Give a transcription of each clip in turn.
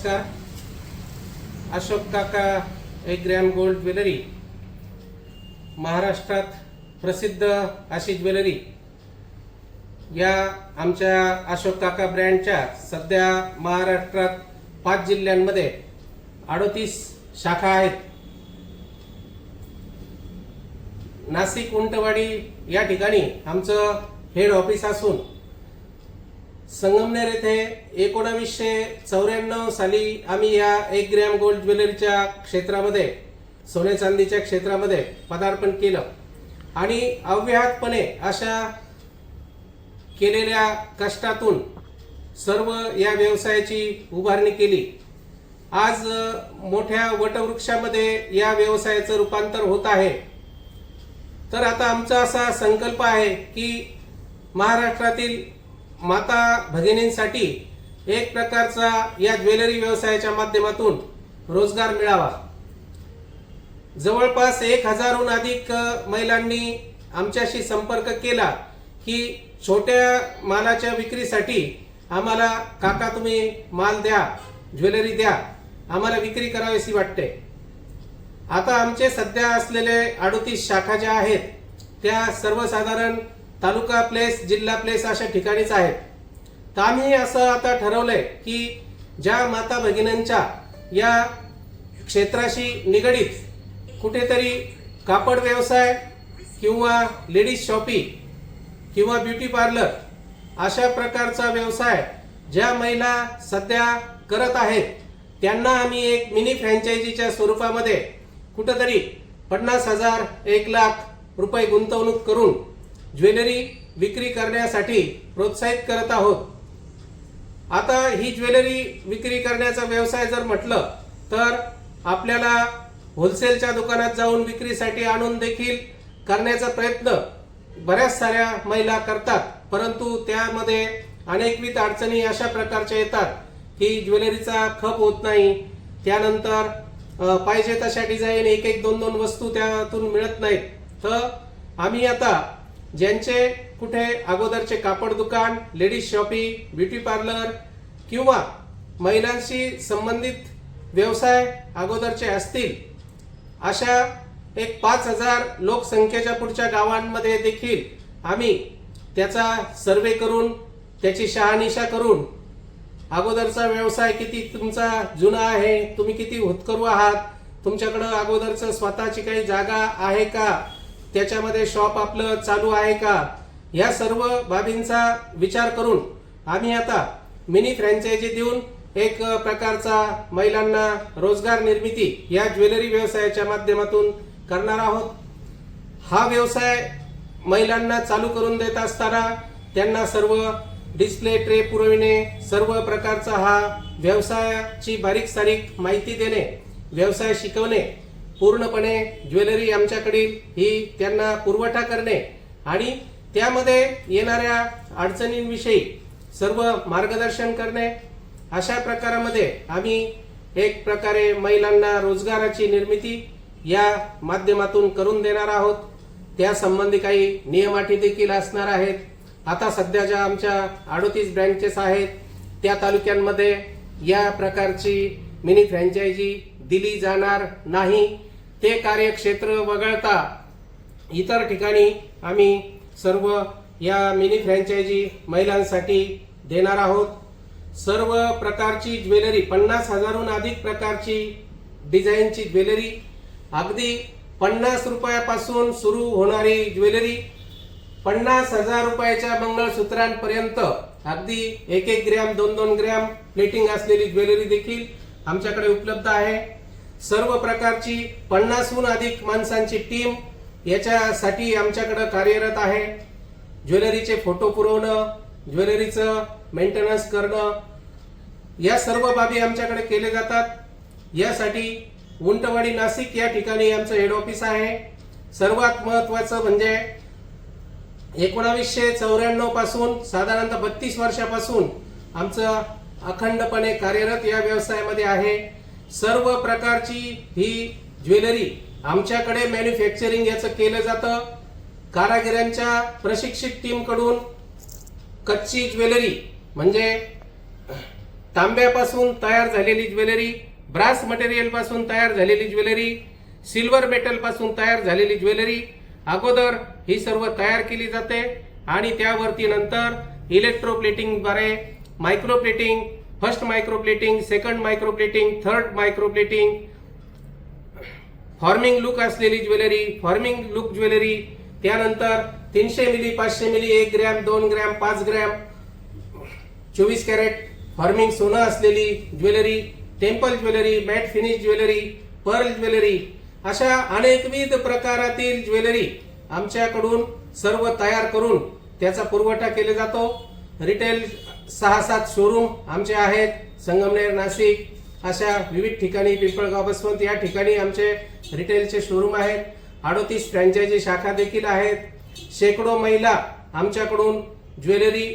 नमस्कार. अशोक काका एक ग्रॅम गोल्ड ज्वेलरी. महाराष्ट्रात प्रसिद्ध अशी ज्वेलरी. या आमच्या अशोक काका ब्रँडच्या सध्या महाराष्ट्रात पाच जिल्ह्यांमध्ये अडोतीस शाखा आहेत. नाशिक उंटवाडी या ठिकाणी आमचं हेड ऑफिस असून संगमनेर येथे एकोणावीसशे चौऱ्याण्णव साली आम्ही या एक ग्रॅम गोल्ड ज्वेलरीच्या क्षेत्रामध्ये सोने चांदीच्या क्षेत्रामध्ये पदार्पण केलं. आणि अव्याहतपणे अशा केलेल्या कष्टातून सर्व या व्यवसायाची उभारणी केली. आज मोठ्या वटवृक्षामध्ये या व्यवसायाचं रूपांतर होत आहे. तर आता आमचा असा संकल्प आहे की महाराष्ट्रातील माता भगिनींसाठी एक प्रकारचा या ज्वेलरी व्यवसायाच्या माध्यमातून रोजगार मिळावा. जवळपास एक हजारहून अधिक महिलांनी आमच्याशी संपर्क केला की छोट्या मालाच्या विक्रीसाठी आम्हाला काका तुम्ही माल द्या ज्वेलरी द्या आम्हाला विक्री करावीशी वाटते. आता आमचे सध्या असलेले अडोतीस शाखा ज्या आहेत त्या सर्वसाधारण तालुका प्लेस जिल्हा प्लेस अशा ठिकाणीच आहेत. तर आम्ही असं आता ठरवलंय की ज्या माता भगिनींच्या या क्षेत्राशी निगडीत कुठेतरी कापड व्यवसाय किंवा लेडीज शॉपी किंवा ब्युटी पार्लर अशा प्रकारचा व्यवसाय ज्या महिला सध्या करत आहेत त्यांना आम्ही एक मिनी फ्रँचायझीच्या स्वरूपामध्ये कुठंतरी पन्नास हजार एक लाख रुपये गुंतवणूक करून ज्वेलरी विक्री करण्यासाठी प्रोत्साहित करत आहोत. आता ही ज्वेलरी विक्री करण्याचा व्यवसाय जर म्हटलं तर आपल्याला होलसेलच्या दुकानात जाऊन विक्रीसाठी आणून देखील करण्याचा प्रयत्न बऱ्याच साऱ्या महिला करतात. परंतु त्यामध्ये अनेकविध अडचणी अशा प्रकारच्या येतात की ज्वेलरीचा खप होत नाही. त्यानंतर पाहिजे तशा डिझाईन एक एक दोन दोन वस्तू त्यातून मिळत नाहीत. तर आम्ही आता ज्यांचे कुठे अगोदरचे कापड दुकान लेडीज शॉपी ब्युटी पार्लर किंवा महिलांशी संबंधित व्यवसाय अगोदरचे असतील अशा एक पाच हजार लोकसंख्येच्या पुढच्या गावांमध्ये देखील आम्ही त्याचा सर्वे करून त्याची शहानिशा करून अगोदरचा व्यवसाय किती तुमचा जुना आहे तुम्ही किती होतकरू आहात तुमच्याकडं अगोदरचं स्वतःची काही जागा आहे का? त्याच्यामध्ये शॉप आपलं चालू आहे का? या सर्व बाबींचा विचार करून आम्ही आता मिनी फ्रँचायझी देऊन एक प्रकारचा महिलांना रोजगार निर्मिती या ज्वेलरी व्यवसायाच्या माध्यमातून करणार आहोत. हा व्यवसाय महिलांना चालू करून देत असताना त्यांना सर्व डिस्प्ले ट्रे पुरविणे सर्व प्रकारचा हा व्यवसायाची बारीक सारीक माहिती देणे व्यवसाय शिकवणे पूर्णपणे ज्वेलरी आमच्याकडील ही त्यांना पुरवठा करणे आणि त्यामध्ये येणाऱ्या अडचणींविषयी सर्व मार्गदर्शन करणे अशा प्रकारामध्ये आम्ही एक प्रकारे महिलांना रोजगाराची निर्मिती या माध्यमातून करून देणार आहोत. त्या संबंधी काही नियम देखील असणार आहेत. आता सध्या ज्या आमच्या अडोतीस ब्रँचेस आहेत त्या तालुक्यांमध्ये या प्रकारची मिनी फ्रँचायझी दिली जाणार नाही. ते कार्यक्षेत्र वगळता इतर ठिकाणी आम्ही सर्व या मिनी फ्रँचायझी महिलांसाठी देणार आहोत. सर्व प्रकारची ज्वेलरी पन्नास हजारहून अधिक प्रकारची डिझाईनची ज्वेलरी अगदी पन्नास रुपयापासून सुरू होणारी ज्वेलरी पन्नास हजार रुपयाच्या मंगळसूत्रांपर्यंत अगदी एक एक ग्रॅम दोन दोन ग्रॅम प्लेटिंग असलेली ज्वेलरी देखील आमच्याकडे उपलब्ध आहे. सर्व प्रकारची पन्नासहून अधिक माणसांची टीम याच्यासाठी आमच्याकडं कार्यरत आहे. ज्वेलरीचे फोटो पुरवणं ज्वेलरीचं मेंटेनन्स करणं या सर्व बाबी आमच्याकडे केले जातात. यासाठी उंटवाडी नाशिक या ठिकाणी आमचं हेड ऑफिस आहे. सर्वात महत्वाचं म्हणजे एकोणावीसशे चौऱ्याण्णवपासून साधारणतः बत्तीस वर्षापासून आमचं अखंडपणे कार्यरत या व्यवसायामध्ये आहे. सर्व प्रकारची ही ज्वेलरी आमच्याकडे मॅन्युफॅक्चरिंग याचं केलं जातं. कारागिरांच्या प्रशिक्षित टीमकडून कच्ची ज्वेलरी म्हणजे तांब्यापासून तयार झालेली ज्वेलरी ब्रास मटेरियलपासून तयार झालेली ज्वेलरी सिल्वर मेटलपासून तयार झालेली ज्वेलरी अगोदर ही सर्व तयार केली जाते. आणि त्यावरती नंतर इलेक्ट्रोप्लेटिंगद्वारे microplating first microplating second microplating third microplating forming look असलेली ज्वेलरी फॉर्मिंग लुक ज्वेलरी. त्यानंतर तीनशे मिली पाचशे मिली एक ग्रॅम दोन ग्रॅम पाच ग्रॅम. चोवीस कॅरेट फॉर्मिंग सोनं असलेली jewellery temple jewellery matte finish jewellery pearl jewellery. अशा अनेकविध प्रकारातील ज्वेलरी आमच्याकडून सर्व तयार करून त्याचा पुरवठा केला जातो. रिटेल सहा सात शोरूम आमचे आहेत संगमनेर नाशिक अशा विविध ठिकाणी पिंपळगाव बसवंत या ठिकाणी आमचे रिटेलचे शोरूम आहेत. अडोतीस फ्रँचायझी शाखा देखील आहेत. शेकडो महिला आमच्याकडून ज्वेलरी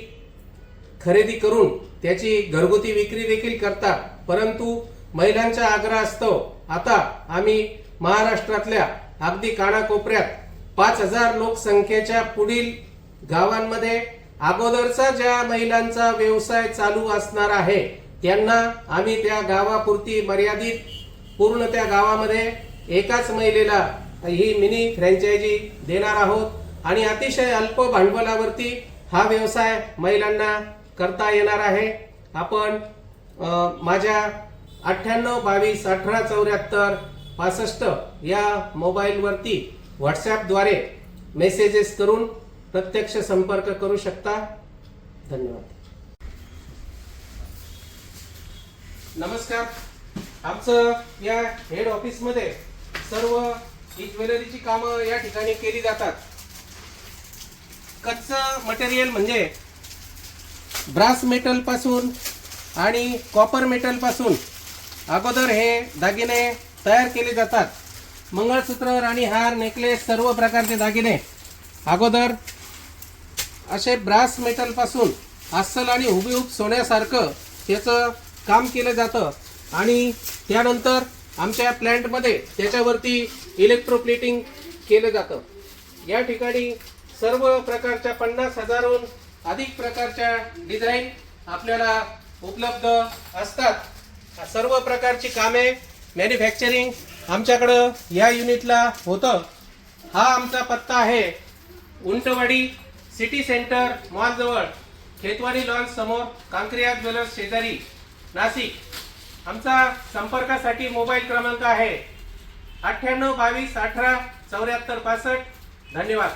खरेदी करून त्याची घरगुती विक्री देखील करतात. परंतु महिलांच्या असतो आता आम्ही महाराष्ट्रातल्या अगदी कानाकोपऱ्यात पाच हजार लोकसंख्येच्या पुढील गावांमध्ये अगोदरचा ज्या महिलांचा व्यवसाय चालू असणार आहे त्यांना आम्ही त्या गावापुरती मर्यादित पूर्ण त्या गावामध्ये एकाच महिलेला ही मिनी फ्रँचायझी देणार आहोत. आणि अतिशय अल्प भांडवलावरती हा व्यवसाय महिलांना करता येणार आहे. आपण माझ्या अठ्ठ्याण्णव बावीस अठरा चौऱ्याहत्तर पासष्ट या मोबाईलवरती व्हॉट्सॲपद्वारे मेसेजेस करून प्रत्यक्ष संपर्क करू शकता. धन्यवाद. नमस्कार. आमचं या हेड ऑफिसमध्ये सर्व ही ज्वेलरीची कामं या ठिकाणी केली जातात. कच्चं मटेरियल म्हणजे ब्रास मेटलपासून आणि कॉपर मेटलपासून अगोदर हे दागिने तयार केले जातात. मंगळसूत्र राणी हार नेकलेस सर्व प्रकारचे दागिने अगोदर असे ब्रास मेटलपासून अस्सल आणि हुबेहूब सोन्यासारखं त्याचं काम केलं जातं. आणि त्यानंतर आमच्या प्लॅन्टमध्ये त्याच्यावरती इलेक्ट्रोप्लेटिंग केलं जातं. या ठिकाणी सर्व प्रकारच्या पन्नास हजारहून अधिक प्रकारच्या डिझाईन आपल्याला उपलब्ध असतात. सर्व प्रकारची कामे मॅन्युफॅक्चरिंग आमच्याकडं या युनिटला होतं. हा आमचा पत्ता आहे उंटवाडी. सिटी सेंटर मॉलजवळ खेतवाडी लॉन्स समोर कांक्रिया ज्वेलर्स शेजारी. नाशिक. आमचा संपर्कासाठी मोबाईल क्रमांक आहे अठ्ठ्याण्णव बावीस अठरा चौऱ्याहत्तर पासष्ट. धन्यवाद.